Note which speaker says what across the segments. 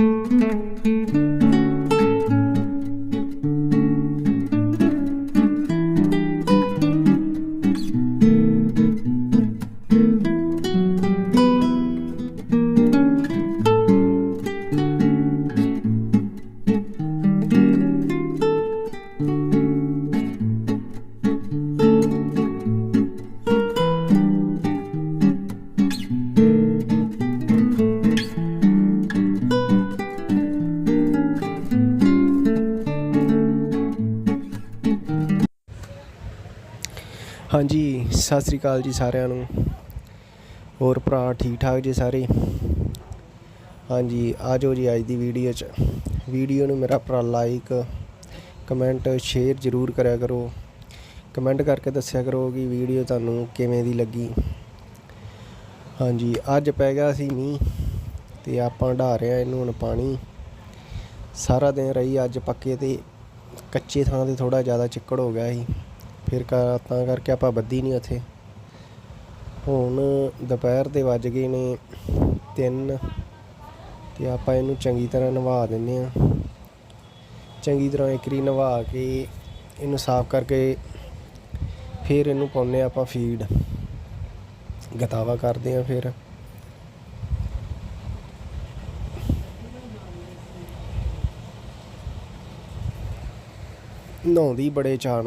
Speaker 1: thank you ਹਾਂਜੀ, ਸਤਿ ਸ੍ਰੀ ਅਕਾਲ ਜੀ ਸਾਰਿਆਂ ਨੂੰ। ਹੋਰ ਭਰਾ ਠੀਕ ਠਾਕ ਜੀ ਸਾਰੇ? ਹਾਂਜੀ ਆਜੋ ਜੀ ਅੱਜ ਦੀ ਵੀਡੀਓ 'ਚ। ਵੀਡੀਓ ਨੂੰ ਮੇਰਾ ਭਰਾ ਲਾਈਕ ਕਮੈਂਟ ਸ਼ੇਅਰ ਜ਼ਰੂਰ ਕਰਿਆ ਕਰੋ। ਕਮੈਂਟ ਕਰਕੇ ਦੱਸਿਆ ਕਰੋ ਕਿ ਵੀਡੀਓ ਤੁਹਾਨੂੰ ਕਿਵੇਂ ਦੀ ਲੱਗੀ। ਹਾਂਜੀ, ਅੱਜ ਪੈ ਗਿਆ ਸੀ ਮੀਂਹ ਤੇ ਆਪਾਂ ਢਾ ਰਹੇ ਆ ਇਹਨੂੰ ਹੁਣ ਪਾਣੀ। ਸਾਰਾ ਦਿਨ ਰਹੀ ਅੱਜ ਪੱਕੇ ਤੇ ਕੱਚੇ ਥਾਂ ਤੇ ਥੋੜਾ ਜ਼ਿਆਦਾ ਚਿੱਕੜ ਹੋ ਗਿਆ ਸੀ। ਫਿਰ ਤਾਂ ਕਰਕੇ ਆਪਾਂ ਬੱਦੀ ਨਹੀਂ ਉੱਥੇ। ਹੁਣ ਦੁਪਹਿਰ ਦੇ ਵੱਜ ਗਏ ਨੇ 3 ਤੇ ਆਪਾਂ ਇਹਨੂੰ ਚੰਗੀ ਤਰ੍ਹਾਂ ਨਵਾ ਦਿੰਨੇ ਆ ਚੰਗੀ ਤਰ੍ਹਾਂ ਇੱਕਰੀ ਨਵਾ ਕੇ ਇਹਨੂੰ ਸਾਫ਼ ਕਰਕੇ ਫਿਰ ਇਹਨੂੰ ਪਾਉਂਦੇ ਹਾਂ ਆਪਾਂ ਫੀਡ। ਗਤਾਵਾ ਕਰਦੇ ਆ ਫਿਰ। ਨਹਾਉਂਦੀ ਬੜੇ ਚਾਅ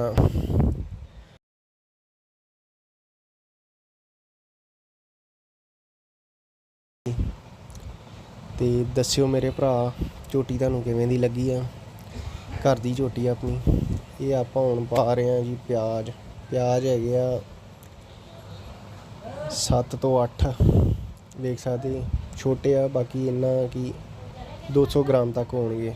Speaker 1: ਤੇ ਦੱਸਿਓ ਮੇਰੇ ਭਰਾ ਝੋਟੀ ਤੁਹਾਨੂੰ ਕਿਵੇਂ ਦੀ ਲੱਗੀ ਆ? ਘਰ ਦੀ ਝੋਟੀ ਆਪਣੀ। ਇਹ ਆਪਾਂ ਹੁਣ ਪਾ ਰਹੇ ਆ ਜੀ ਪਿਆਜ਼। ਪਿਆਜ਼ ਹੈਗੇ ਆ 7 ਤੋਂ 8 ਵੇਖ ਸਕਦੇ ਛੋਟੇ ਆ, ਬਾਕੀ ਇੰਨਾ ਕਿ 200 ਗ੍ਰਾਮ ਤੱਕ ਹੋਣਗੇ।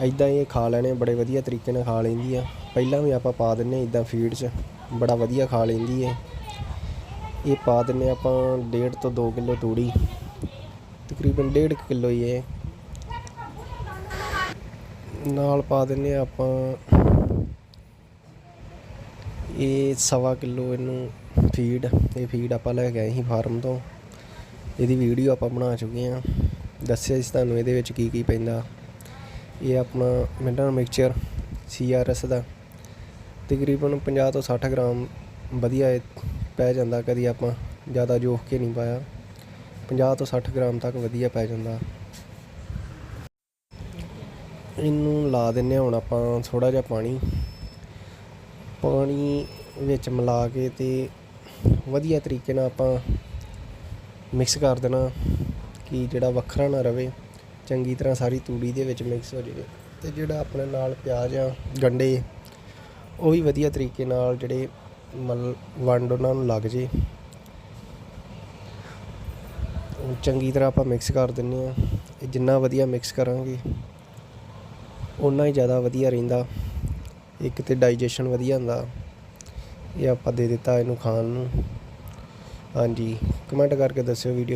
Speaker 1: ਐਦਾਂ ਇਹ ਖਾ ਲੈਣੇ, ਬੜੇ ਵਧੀਆ ਤਰੀਕੇ ਨਾਲ ਖਾ ਲੈਂਦੀ ਆ। ਪਹਿਲਾਂ ਵੀ ਆਪਾਂ ਪਾ ਦਿੰਨੇ ਇਦਾਂ ਫੀਡ 'ਚ, ਬੜਾ ਵਧੀਆ ਖਾ ਲੈਂਦੀ ਏ ਇਹ ਪਾ ਦਿੰਨੇ ਆਪਾਂ 1.5 ਤੋਂ 2 ਕਿਲੋ ਤੂੜੀ। ਤਕਰੀਬਨ 1.5 ਕਿਲੋ ਹੀ ਹੈ ਨਾਲ ਪਾ ਦਿੰਨੇ ਆ ਆਪਾਂ ਇਹ ਸਵਾ ਕਿਲੋ ਇਹਨੂੰ ਫੀਡ, ਇਹ ਫੀਡ ਆਪਾਂ ਲੈ ਕੇ ਆਏ ਸੀ ਫਾਰਮ ਤੋਂ। ਇਹਦੀ ਵੀਡੀਓ ਆਪਾਂ ਬਣਾ ਚੁੱਕੇ ਆ ਦੱਸਿਆ ਸੀ ਤੁਹਾਨੂੰ ਇਹਦੇ ਵਿੱਚ ਕੀ ਕੀ ਪੈਂਦਾ। ਇਹ ਆਪਣਾ ਮਿੰਟਾਂ ਮਿਕਸਚਰ ਸੀਆਰਐਸ ਦਾ। ਤਕਰੀਬਨ 50 ਤੋਂ 60 ਗ੍ਰਾਮ ਵਧੀਆ ਪੈ ਜਾਂਦਾ ਕਦੀ ਆਪਾਂ, ਜ਼ਿਆਦਾ ਜੋਖ ਕੇ ਨਹੀਂ ਪਾਇਆ। 50 ਤੋਂ 60 ਗ੍ਰਾਮ ਤੱਕ ਵਧੀਆ ਪੈ ਜਾਂਦਾ। ਇਹਨੂੰ ਲਾ ਦਿੰਨੇ ਹੁਣ ਆਪਾਂ ਥੋੜਾ ਜਿਹਾ ਪਾਣੀ। ਪਾਣੀ ਵਿੱਚ ਮਿਲਾ ਕੇ ਤੇ ਵਧੀਆ ਤਰੀਕੇ ਨਾਲ ਆਪਾਂ ਮਿਕਸ ਕਰ ਦੇਣਾ ਕਿ ਜਿਹੜਾ ਵੱਖਰਾ ਨਾ ਰਵੇ। ਚੰਗੀ ਤਰ੍ਹਾਂ ਸਾਰੀ ਤੂੜੀ ਦੇ ਵਿੱਚ ਮਿਕਸ ਹੋ ਜਾਵੇ ਤੇ ਜਿਹੜਾ ਆਪਣੇ ਨਾਲ ਪਿਆਜ਼ ਆ ਗੰਡੇ ਉਹ ਵੀ ਵਧੀਆ ਤਰੀਕੇ ਨਾਲ ਜਿਹੜੇ ਮਲ ਵੰਡ ਉਹਨਾਂ ਨੂੰ ਲੱਗ ਜੇ। ਚੰਗੀ ਤਰ੍ਹਾਂ ਆਪਾਂ ਮਿਕਸ ਕਰ ਦਿੰਨੇ ਆ ਇਹ ਜਿੰਨਾ ਵਧੀਆ ਮਿਕਸ ਕਰਾਂਗੇ ਉਨਾ ਹੀ ਜ਼ਿਆਦਾ ਵਧੀਆ ਰਹਿੰਦਾ। ਇੱਕ ਤੇ ਡਾਈਜੈਸ਼ਨ ਵਧੀਆ ਹੁੰਦਾ। ਇਹ ਆਪਾਂ ਦੇ ਦਿੱਤਾ ਇਹਨੂੰ ਖਾਣ ਨੂੰ। ਹਾਂਜੀ ਕਮੈਂਟ ਕਰਕੇ ਦੱਸਿਓ ਵੀਡੀਓ